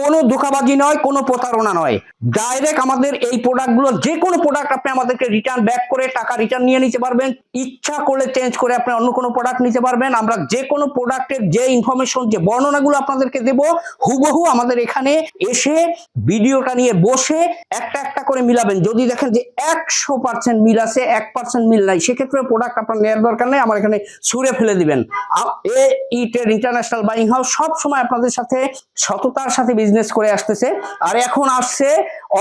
কোনো ধোকাবাজি নয়, কোনো প্রতারণা নয়। ডাইরেক্ট আমাদের এই প্রোডাক্টগুলো যে কোনো প্রোডাক্ট আপনি আমাদেরকে রিটার্ন ব্যাক করে টাকা রিটার্ন নিয়ে নিতে পারবেন। ইচ্ছা করলে চেঞ্জ করে আপনি অন্য কোনো প্রোডাক্ট নিতে পারবেন। আমরা যে কোনো প্রোডাক্টের যে ইনফরমেশন যে বর্ণনাগুলো আপনাদেরকে দেব, হুবহু আমাদের এখানে এসে ভিডিওটা নিয়ে বসে একটা একটা করে মিলাবেন। যদি দেখেন যে একশো পার্সেন্ট মিল আছে, এক পার্সেন্ট মিল নাই, সেক্ষেত্রে প্রোডাক্ট আপনার নেওয়ার দরকার নেই, আমার এখানে ছুঁড়ে ফেলে দিবেন। এ ইটের ইন্টারন্যাশনাল বাইং হাউস সব সময় আপনাদের সাথে, সততার সাথে বিজনেস করে আসতেছে। আর এখন আসছে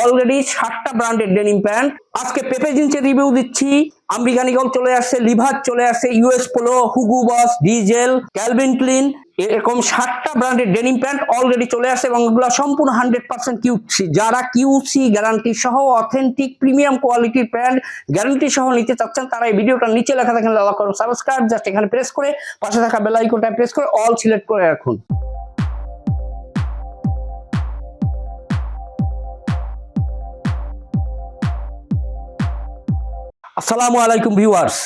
অলরেডি ষাটটা ব্র্যান্ডের ডেনিম প্যান্ট আজকে পেপে জিন্সের রিভিউ দিচ্ছি। আমরিকানিগল চলে আসছে লিভার চলে আসছে US Polo Hugo Boss Diesel Calvin Klein এরকম ষাটটা ব্র্যান্ডের ডেনিম প্যান্ট অলরেডি চলে আসছে এবং এগুলো সম্পূর্ণ হান্ড্রেড পার্সেন্ট কিউসি যারা কিউসি গ্যারান্টি সহ অথেন্টিক প্রিমিয়াম কোয়ালিটির প্যান্ট গ্যারান্টি সহ নিতে চাচ্ছেন, তারা এই ভিডিওটা নিচে লেখা থাকেন লালা করুন সাবস্ক্রাইব জাস্ট এখানে প্রেস করে, পাশে থাকা বেল আইকনটা প্রেস করে অল সিলেক্ট করে রাখুন। আসসালামু আলাইকুম ভিউয়ার্স।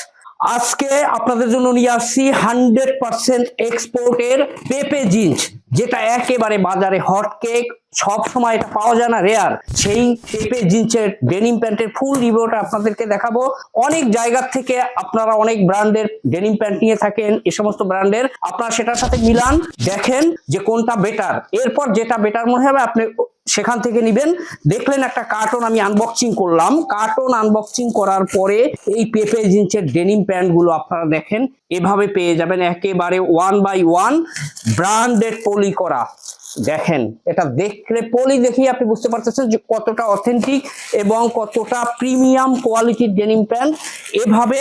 আজকে আপনাদের জন্য নিয়ে আসছি হান্ড্রেড পার্সেন্ট এক্সপোর্টের পেপে জিন্স যেটা একেবারে বাজারে হট কেক সব সময় এটা পাওয়া যায় না রেয়ার সেই পেপে জিন্সের ডেনিম প্যান্টের ফুল রিভিউটা আপনাদেরকে দেখাবো। অনেক জায়গা থেকে আপনারা অনেক ব্র্যান্ডের ডেনিম প্যান্ট নিয়ে থাকেন, এ সমস্ত ব্র্যান্ডের। আপনারা সেটার সাথে মিলান, দেখেন যে কোনটা বেটার এরপর যেটা বেটার মনে হবে, আপনি সেখান থেকে নিবেন। দেখলেন একটা কার্টন আমি আনবক্সিং করলাম। কার্টন আনবক্সিং করার পরে এই পেপে জিন্সের ডেনিম প্যান্টগুলো আপনারা দেখেন, এভাবে পেয়ে যাবেন। একেবারে one by one branded poly করা। দেখেন, এটা দেখলে পলি দেখি আপনি বুঝতে পারতেছেন যে কতটা অথেন্টিক এবং কতটা প্রিমিয়াম কোয়ালিটির ডেনিম প্যান্ট এভাবে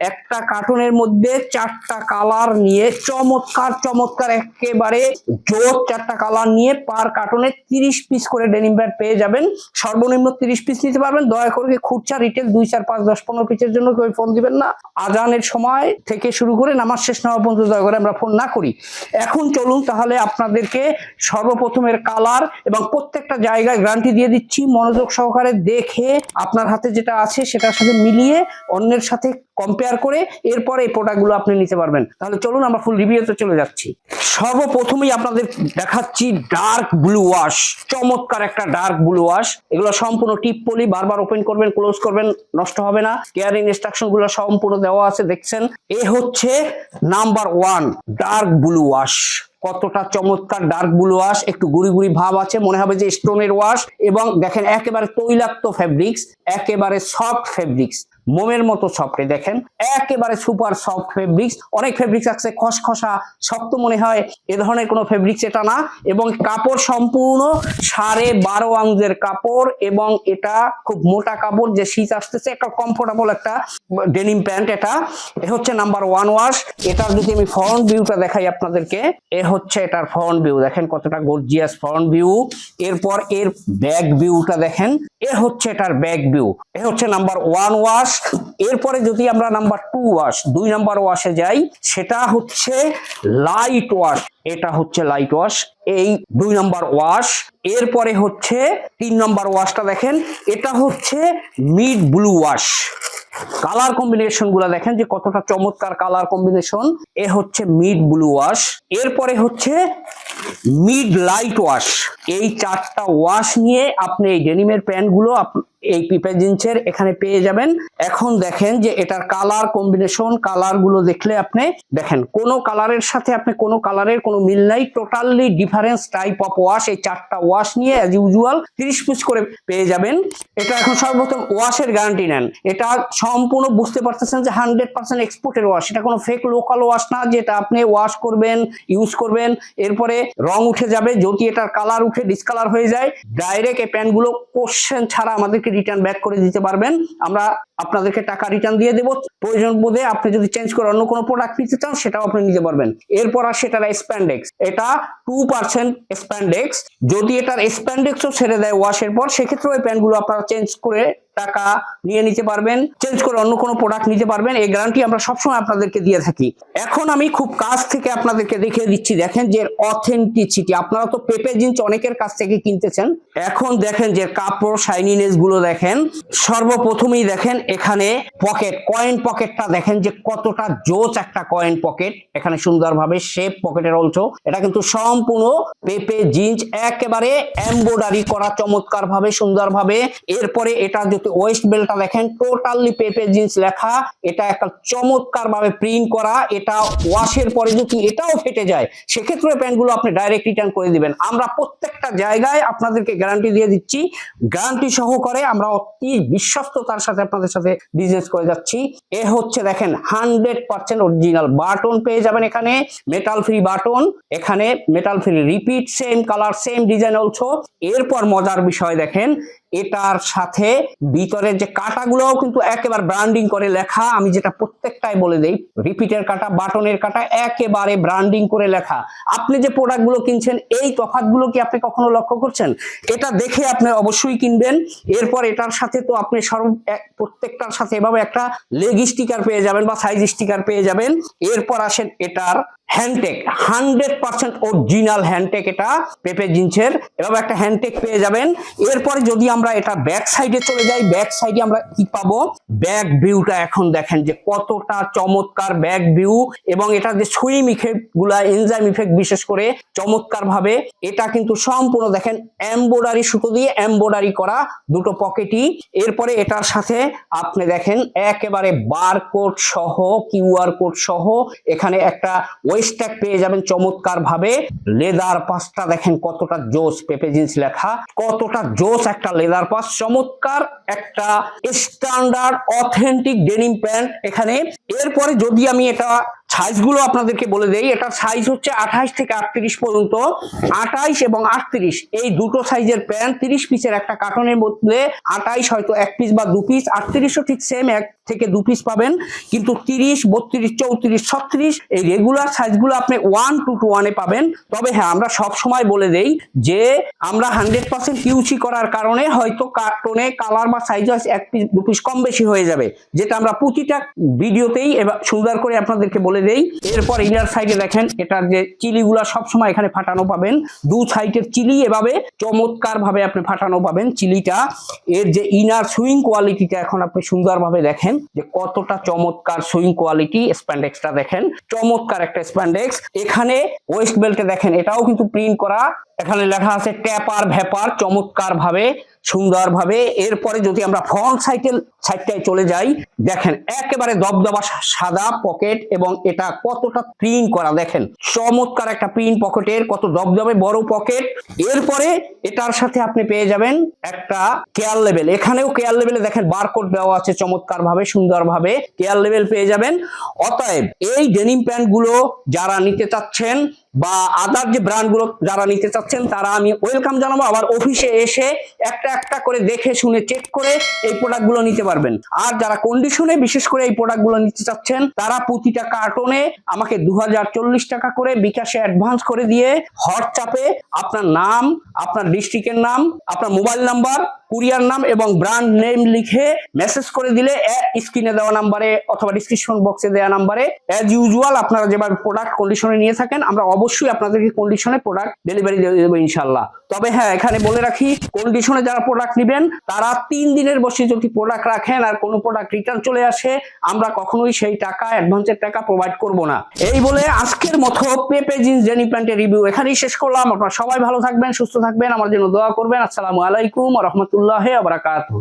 একটা কার্টুনের মধ্যে চারটা কালার নিয়ে চমৎকার চমৎকার একেবারে জোর চারটা কালার নিয়ে পার কার্টুনে তিরিশ পিস করে ডেনিম প্যাড পেয়ে যাবেন। সর্বনিম্ন তিরিশ পিস নিতে পারবেন। দয়া করে খুচরা রিটেল দুই, চার, পাঁচ, দশ, পনেরো পিসের জন্য কেউ ফোন দিবেন না। আজানের সময় থেকে শুরু করে নামাজ শেষ নেওয়া পর্যন্ত দয়া করে আমরা ফোন না করি। এখন চলুন তাহলে আপনাদেরকে সর্বপ্রথমের কালার এবং প্রত্যেকটা জায়গায় গ্যারান্টি দিয়ে দিচ্ছি। মনোযোগ সহকারে দেখে আপনার হাতে যেটা আছে সেটার সাথে মিলিয়ে অন্যের সাথে কম্পেয়ার করে এরপরে এই প্রোডাক্টগুলো আপনি নিতে পারবেন। তাহলে চলুন আমরা ফুল রিভিউতে চলে যাচ্ছি। সর্বপ্রথমেই আপনাদের দেখাচ্ছি ডার্ক ব্লু ওয়াশ চমৎকার একটা ডার্ক ব্লু ওয়াশ এগুলো সম্পূর্ণ টিপ পলি বারবার ওপেন করবেন ক্লোজ করবেন, নষ্ট হবে না। কেয়ারিং ইনস্ট্রাকশনগুলো সম্পূর্ণ দেওয়া আছে, দেখছেন? এ হচ্ছে number one dark blue wash কতটা চমৎকার ডার্ক ব্লু ওয়াশ একটু গুড়ি গুড়ি ভাব আছে, মনে হবে যে স্টোনের ওয়াশ এবং দেখেন, একেবারে তৈলাক্ত ফেব্রিক্স একেবারে সফট ফেব্রিক্স মোমের মতো সফট দেখেন। একেবারে সুপার সফট ফেব্রিক্স অনেক ফেব্রিক্স আছে, খসখসা, শক্ত মনে হয়, এ ধরনের কোনো ফেব্রিক্স এটা না। এবং কাপড় সম্পূর্ণ সাড়ে বারো আউন্সের কাপড় এবং এটা খুব মোটা কাপড় যে শীত আসতেছে, একটা কমফোর্টেবল একটা ডেনিম প্যান্ট এটা। এ হচ্ছে নাম্বার ওয়ান ওয়াশ এটার যদি আমি ফ্রন্ট ভিউটা দেখাই আপনাদেরকে, এ হচ্ছে এটার ফ্রন্ট ভিউ দেখেন কতটা গর্জিয়াস ফ্রন্ট ভিউ এরপর এর ব্যাক ভিউটা দেখেন, এ হচ্ছে এটার ব্যাক ভিউ এ হচ্ছে নাম্বার ওয়ান ওয়াশ এরপরে যদি আমরা নাম্বার টু ওয়াশ দুই নাম্বার ওয়াশে যাই, সেটা হচ্ছে লাইট ওয়াশ এটা হচ্ছে লাইট ওয়াশ এই দুই নাম্বার ওয়াশ এরপরে হচ্ছে তিন নাম্বার ওয়াশটা দেখেন, এটা হচ্ছে মিড ব্লু ওয়াশ কালার কম্বিনেশনগুলা দেখেন যে কতটা চমৎকার কালার কম্বিনেশন এ হচ্ছে মিড ব্লু ওয়াশ এরপরে হচ্ছে মিড লাইট ওয়াশ এই চারটা ওয়াশ নিয়ে আপনি এই ডেনিমের প্যান্টগুলো আপ- এই পিপে জিন্সের এখানে পেয়ে যাবেন। এখন দেখেন যে এটার কালার কম্বিনেশন কালারগুলো দেখলে আপনি দেখেন, কোন কালারের সাথে আপনি কোন কালারের কোনো মিল নাই, totally difference type of wash, এই চারটা ওয়াশ নিয়ে অ্যাজ ইউজুয়াল তিরিশ পিস করে পেয়ে যাবেন। এটা এখন সর্বপ্রথম ওয়াশের গ্যারান্টি নেন। এটা সম্পূর্ণ বুঝতে পারতেছেন যে হান্ড্রেড পার্সেন্ট এক্সপোর্টের ওয়াশ। এটা কোনো ফেক লোকাল ওয়াশ না যেটা আপনি ওয়াশ করবেন ইউজ করবেন, এরপরে রং উঠে যাবে, যদি এটার কালার উঠে ডিসকালার হয়ে যায় ডাইরেক্ট এই প্যান্টগুলো কোশ্চেন ছাড়া আমাদেরকে রিটার্ন ব্যাক করে দিতে পারবেন। আমরা আপনাদেরকে টাকা রিটার্ন দিয়ে দেবো। প্রয়োজন বোধে আপনি যদি চেঞ্জ করে অন্য কোনো প্রোডাক্ট নিতে চান, সেটাও আপনি নিতে পারবেন। এরপর আসে এটার স্প্যান্ডেক্স এটা টু পার্সেন্ট স্প্যান্ডেক্স যদি এটার স্প্যান্ডেক্সও ছেড়ে দেয় ওয়াশের পর সেক্ষেত্রে ওই প্যান্টগুলো আপনারা চেঞ্জ করে টাকা নিয়ে নিতে পারবেন চেঞ্জ করে অন্য কোনো প্রোডাক্ট নিতে পারবেন, এই গ্যারান্টি আমরা সবসময় আপনাদেরকে দিয়ে থাকি। এখন আমি খুব কাছ থেকে আপনাদেরকে দেখিয়ে দিচ্ছি, দেখেন যে অথেন্টিসিটি আপনারা তো পেপে জিন্স অনেকের কাছ থেকে কিনতেছেন। এখন দেখেন যে কাপড় শাইনিনেসগুলো দেখেন, সর্বপ্রথমেই দেখেন এখানে পকেট কয়েন পকেটটা দেখেন যে কতটা জোচ একটা কয়েন পকেট এখানে সুন্দরভাবে শেপ পকেটের অংশ। এটা কিন্তু সম্পূর্ণ পেপে জিন্স, একেবারে এমব্রয়ডারি করা চমৎকার ভাবে সুন্দর ভাবে এরপরে এটা যদি ওয়েস্ট বেলটা দেখেন টোটালি পেপে জিন্স লেখা। এটা একটা চমৎকার ভাবে প্রিন্ট করা। এটা ওয়াশের পরে যদি এটাও ফেটে যায়, সেক্ষেত্রে প্যান্টগুলো আপনি ডাইরেক্ট রিটার্ন করে দিবেন। আমরা প্রত্যেকটা জায়গায় আপনাদেরকে গ্যারান্টি দিয়ে দিচ্ছি। গ্যারান্টি সহকারে আমরা অতি বিশ্বস্ততার সাথে আপনাদের সাথে বিজনেস করে যাচ্ছি। এ হচ্ছে দেখেন হান্ড্রেড পার্সেন্ট অরিজিনাল বাটন পেয়ে যাবেন এখানে মেটাল ফ্রি বাটন এখানে metal free repeat same colour same design also এরপর মজার বিষয় দেখেন এটার সাথে ভিতরের যে কাটাগুলোও কিন্তু একেবারে ব্র্যান্ডিং করে লেখা। আমি যেটা প্রত্যেকটাই বলে দেই রিপিটের কাটা, বাটনের কাটা একেবারে ব্র্যান্ডিং করে লেখা। আপনি যে প্রোডাক্টগুলো কিনছেন, এই তফাৎগুলো কি আপনি কখনো লক্ষ্য করছেন? এটা দেখে আপনি অবশ্যই কিনবেন। এরপর এটার সাথে তো আপনি সর্ব প্রত্যেকটার সাথে এভাবে একটা লেগ স্টিকার পেয়ে যাবেন বা সাইজ স্টিকার পেয়ে যাবেন। এরপর আসেন এটার hand tag hundred percent original hand tag এটা, পেপে জিন্সের এভাবে একটা হ্যান্ডটেক পেয়ে যাবেন। এরপরে যদি আমরা এটা ব্যাক সাইডে চলে যাই। ব্যাক সাইডে আমরা কি পাবো? ব্যাক ভিউটা এখন দেখেন যে কতটা চমৎকার ব্যাক ভিউ এবং এটা যে সুইম ইফেক্টগুলা এনজাইম ইফেক্ট বিশেষ করে চমৎকার ভাবে এটা কিন্তু সম্পূর্ণ দেখেন এমব্রয়ডারি সুতো দিয়ে এমব্রয়ডারি করা দুটো পকেটই। এরপরে এটার সাথে আপনি দেখেন একেবারে বারকোড সহ কিউআর কোড সহ এখানে একটা ওয়েস্ট ট্যাগ পেয়ে যাবেন চমৎকার ভাবে লেদার পাসটা দেখেন কতটা জোস, পেপে জিন্স লেখা, কতটা জোস একটা লেদার পাস চমৎকার একটা স্ট্যান্ডার্ড অথেন্টিক ডেনিম প্যান্ট এখানে। এরপরে যদি আমি এটা সাইজগুলো আপনাদেরকে বলে দেই। এটা সাইজ হচ্ছে আঠাইশ থেকে আটত্রিশ পর্যন্ত। আঠাইশ এবং আটত্রিশ, এই দুটো সাইজের প্যান্ট তিরিশ পিসের একটা কার্টনের মধ্যে আঠাইশ হয়তো এক পিস বা দু পিস আটত্রিশও ঠিক সেম এক থেকে দু পিস পাবেন। কিন্তু তিরিশ, বত্রিশ, চৌত্রিশ, ছত্রিশ, এই রেগুলার সাইজগুলো আপনি ওয়ান টু টু ওয়ানে পাবেন। তবে হ্যাঁ আমরা সব সময় বলে দেই যে আমরা হান্ড্রেড পার্সেন্ট কিউসি করার কারণে হয়তো কার্টনে কালার বা সাইজ এক পিস দু পিস কম বেশি হয়ে যাবে। যেটা আমরা প্রতিটা ভিডিওতেই সুন্দর করে আপনাদেরকে বলে দেই। এরপর ইনার সাইডে দেখেন, এটার যে চিলিগুলা সবসময় এখানে ফাটানো পাবেন। দু সাইডের চিলি এভাবে চমৎকার ভাবে আপনি ফাটানো পাবেন চিলিটা। এর যে ইনার সুইং কোয়ালিটিটা এখন আপনি সুন্দরভাবে দেখেন, যে কতটা চমৎকার সুইং কোয়ালিটি স্প্যান্ডেক্সটা দেখেন। চমৎকার একটা স্প্যান্ডেক্স এখানে ওয়েস্ট বেল্টে দেখেন, এটাও কিন্তু প্রিন্ট করা। এখানে লেখা আছে ট্যাপার ভ্যাপার চমৎকার ভাবে সুন্দর ভাবে এরপরে যদি আমরা ফ্রন্ট সাইকেল সাইডটায় চলে যাই, দেখেন একেবারে দবদবা সাদা পকেট এবং এটা কতটা প্রিন্ট করা দেখেন। চমৎকার একটা প্রিন্ট পকেটের কত দবদবে বড় পকেট এরপরে এটার সাথে আপনি পেয়ে যাবেন একটা কেয়ার লেভেল এখানেও কেয়ার লেভেলে দেখেন বারকোড দেওয়া আছে চমৎকার ভাবে সুন্দর ভাবে কেয়ার লেভেল পেয়ে যাবেন। অতএব এই ডেনিম প্যান্টগুলো যারা নিতে চাচ্ছেন বা আদার যে ব্র্যান্ডগুলো যারা নিতে চাচ্ছেন, তারা আমি ওয়েলকাম জানাব। আবার অফিসে এসে একটা একটা করে দেখে শুনে চেক করে এই প্রোডাক্টগুলো নিতে পারবেন। আর যারা কন্ডিশনে বিশেষ করে এই প্রোডাক্টগুলো নিতে চাচ্ছেন, তারা প্রতিটা কার্টনে আমাকে দু হাজার চল্লিশ টাকা করে বিকাশে অ্যাডভান্স করে দিয়ে হোয়াটসঅ্যাপে আপনার নাম, আপনার ডিস্ট্রিক্টের নাম, আপনার মোবাইল নাম্বার কুরিয়ার নাম এবং ব্র্যান্ড নেম লিখে মেসেজ করে দিলে স্ক্রিনে দেওয়া নাম্বারে অথবা ডিসক্রিপশন বক্সে দেওয়া নাম্বারে অ্যাজ ইউজুয়াল আপনারা যেভাবে প্রোডাক্ট কন্ডিশনে নিয়ে থাকেন, আমরা অবশ্যই আপনাদেরকে কন্ডিশনে প্রোডাক্ট ডেলিভারি দিয়ে দেবো ইনশাল্লাহ তবে হ্যাঁ এখানে বলে রাখি কন্ডিশনে যারা প্রোডাক্ট নেবেন, তারা তিন দিনের বসে যদি প্রোডাক্ট রাখেন আর কোনো প্রোডাক্ট রিটার্ন চলে আসে, আমরা কখনোই সেই টাকা অ্যাডভান্সের টাকা প্রোভাইড করব না। এই বলে আজকের মতো পেপে জিন্স জেনি প্যান্টের রিভিউ এখানেই শেষ করলাম। আপনারা সবাই ভালো থাকবেন, সুস্থ থাকবেন, আমার জন্য দোয়া করবেন। আসসালামু আলাইকুম রহমতুল্লাহ বারাকাতুহ।